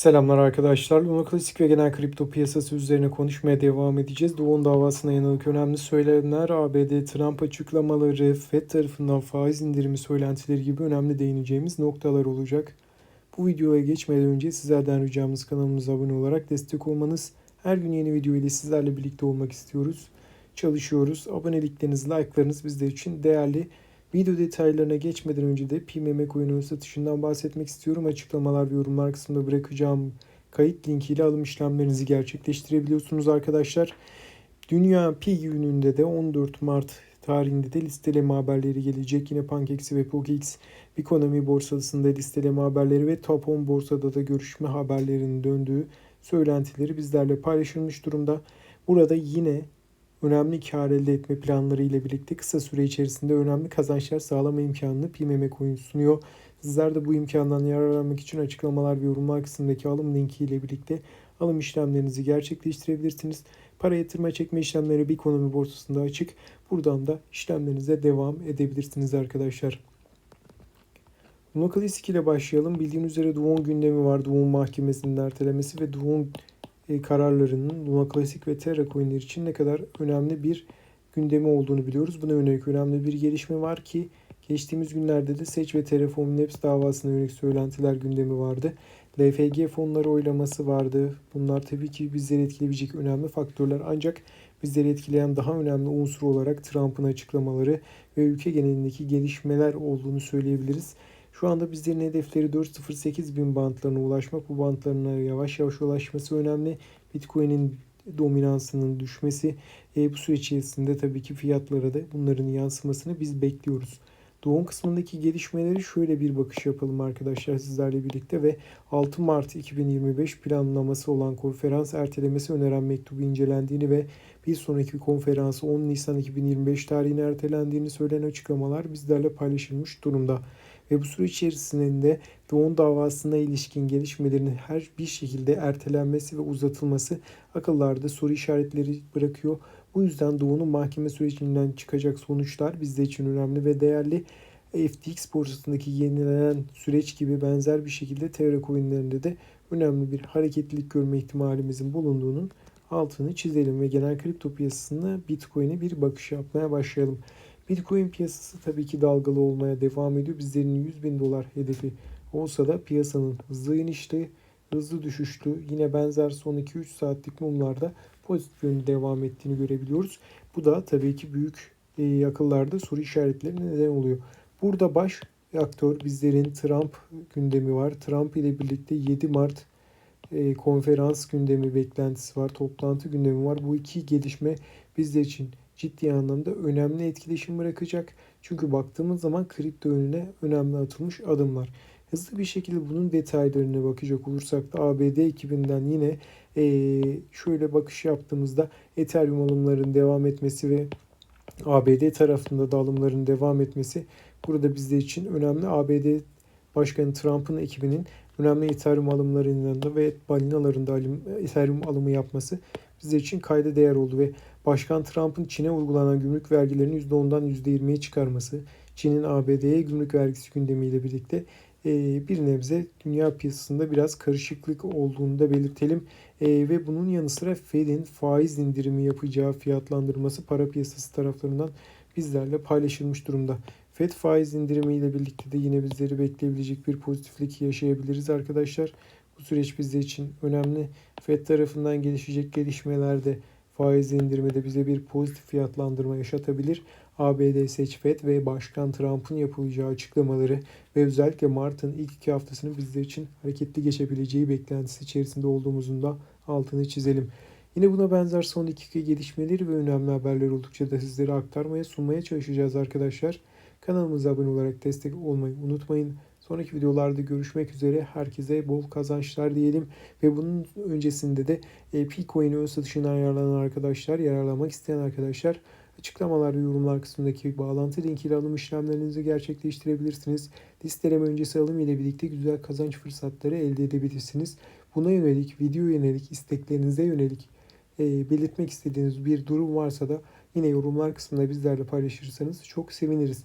Selamlar arkadaşlar. Luna Klasik ve genel kripto piyasası üzerine konuşmaya devam edeceğiz. Doğum davasına yanılık önemli söylemler, ABD Trump açıklamaları, FED tarafından faiz indirimi söylentileri gibi önemli değineceğimiz noktalar olacak. Bu videoya geçmeden önce sizlerden ricamız kanalımıza abone olarak destek olmanız. Her gün yeni video ile sizlerle birlikte olmak istiyoruz. Çalışıyoruz. Abonelikleriniz, like'larınız bizler için değerli. Video detaylarına geçmeden önce de PMM coin satışından bahsetmek istiyorum. Açıklamalar ve yorumlar kısmında bırakacağım kayıt linkiyle alım işlemlerinizi gerçekleştirebiliyorsunuz arkadaşlar. Dünya Pi gününde de 14 Mart tarihinde de listeleme haberleri gelecek. Yine Pankex'i ve PokeX Ekonomi borsasında listeleme haberleri ve Top 10 borsada da görüşme haberlerinin döndüğü söylentileri bizlerle paylaşılmış durumda. Burada yine önemli kar elde etme planları ile birlikte kısa süre içerisinde önemli kazançlar sağlama imkanını PMM Coin sunuyor. Sizler de bu imkandan yararlanmak için açıklamalar ve yorumlar kısmındaki alım linki ile birlikte alım işlemlerinizi gerçekleştirebilirsiniz. Para yatırma çekme işlemleri bir ekonomi borsasında açık. Buradan da işlemlerinize devam edebilirsiniz arkadaşlar. Classic ile başlayalım. Bildiğiniz üzere Doğum gündemi var. Doğum mahkemesinin ertelemesi ve Doğum e, kararlarının Luna Classic ve Terra coinler için ne kadar önemli bir gündemi olduğunu biliyoruz. Buna yönelik önemli bir gelişme var ki geçtiğimiz günlerde de Seç ve Terraform Labs davasına yönelik söylentiler gündemi vardı. LFG fonları oylaması vardı. Bunlar tabii ki bizleri etkileyebilecek önemli faktörler ancak bizleri etkileyen daha önemli unsur olarak Trump'ın açıklamaları ve ülke genelindeki gelişmeler olduğunu söyleyebiliriz. Şu anda bizlerin hedefleri 4.08 bin bantlarına ulaşmak. Bu bantlarına yavaş yavaş ulaşması önemli. Bitcoin'in dominansının düşmesi e, bu süreç içerisinde tabii ki fiyatlara da bunların yansımasını biz bekliyoruz. Doğum kısmındaki gelişmeleri şöyle bir bakış yapalım arkadaşlar sizlerle birlikte ve 6 Mart 2025 planlaması olan konferans ertelemesi öneren mektubu incelendiğini ve bir sonraki konferansı 10 Nisan 2025 tarihine ertelendiğini söyleyen açıklamalar bizlerle paylaşılmış durumda ve bu süreç içerisinde Doğum davasına ilişkin gelişmelerin her bir şekilde ertelenmesi ve uzatılması akıllarda soru işaretleri bırakıyor. Bu yüzden Doğu'nun mahkeme sürecinden çıkacak sonuçlar bizler için önemli ve değerli. FTX borsasındaki yenilenen süreç gibi benzer bir şekilde Terra coinlerinde de önemli bir hareketlilik görme ihtimalimizin bulunduğunun altını çizelim ve genel kripto piyasasına Bitcoin'e bir bakış yapmaya başlayalım. Bitcoin piyasası tabii ki dalgalı olmaya devam ediyor. Bizlerin 100 bin dolar hedefi olsa da piyasanın hızlı inişli, hızlı düşüşlü yine benzer son 2-3 saatlik mumlarda pozitif yönde devam ettiğini görebiliyoruz. Bu da tabii ki büyük e, akıllarda soru işaretleri neden oluyor. Burada baş aktör bizlerin Trump gündemi var. Trump ile birlikte 7 Mart e, konferans gündemi beklentisi var, toplantı gündemi var. Bu iki gelişme bizler için ciddi anlamda önemli etkileşim bırakacak. Çünkü baktığımız zaman kripto önüne önemli atılmış adımlar. Hızlı bir şekilde bunun detaylarına bakacak olursak da ABD ekibinden yine şöyle bakış yaptığımızda Ethereum alımlarının devam etmesi ve ABD tarafında da alımların devam etmesi burada bizler için önemli. ABD Başkanı Trump'ın ekibinin önemli Ethereum alımlarının da ve balinalarında Ethereum alımı yapması bizler için kayda değer oldu ve Başkan Trump'ın Çin'e uygulanan gümrük vergilerini %10'dan %20'ye çıkarması, Çin'in ABD'ye gümrük vergisi gündemiyle birlikte e, bir nebze dünya piyasasında biraz karışıklık olduğunu da belirtelim. E, ve bunun yanı sıra Fed'in faiz indirimi yapacağı fiyatlandırması para piyasası taraflarından bizlerle paylaşılmış durumda. Fed faiz indirimiyle birlikte de yine bizleri bekleyebilecek bir pozitiflik yaşayabiliriz arkadaşlar. Bu süreç bizler için önemli. Fed tarafından gelişecek gelişmelerde faiz indirmede bize bir pozitif fiyatlandırma yaşatabilir. ABD seç FED ve Başkan Trump'ın yapılacağı açıklamaları ve özellikle Mart'ın ilk iki haftasının bizler için hareketli geçebileceği beklentisi içerisinde olduğumuzun da altını çizelim. Yine buna benzer son iki gelişmeleri ve önemli haberler oldukça da sizlere aktarmaya, sunmaya çalışacağız arkadaşlar. Kanalımıza abone olarak destek olmayı unutmayın. Sonraki videolarda görüşmek üzere. Herkese bol kazançlar diyelim. Ve bunun öncesinde de e, Picoin ön satışına ayarlanan arkadaşlar, yararlanmak isteyen arkadaşlar açıklamalar ve yorumlar kısmındaki bağlantı linkiyle alım işlemlerinizi gerçekleştirebilirsiniz. Listeleme öncesi alım ile birlikte güzel kazanç fırsatları elde edebilirsiniz. Buna yönelik, video yönelik, isteklerinize yönelik e, belirtmek istediğiniz bir durum varsa da yine yorumlar kısmında bizlerle paylaşırsanız çok seviniriz.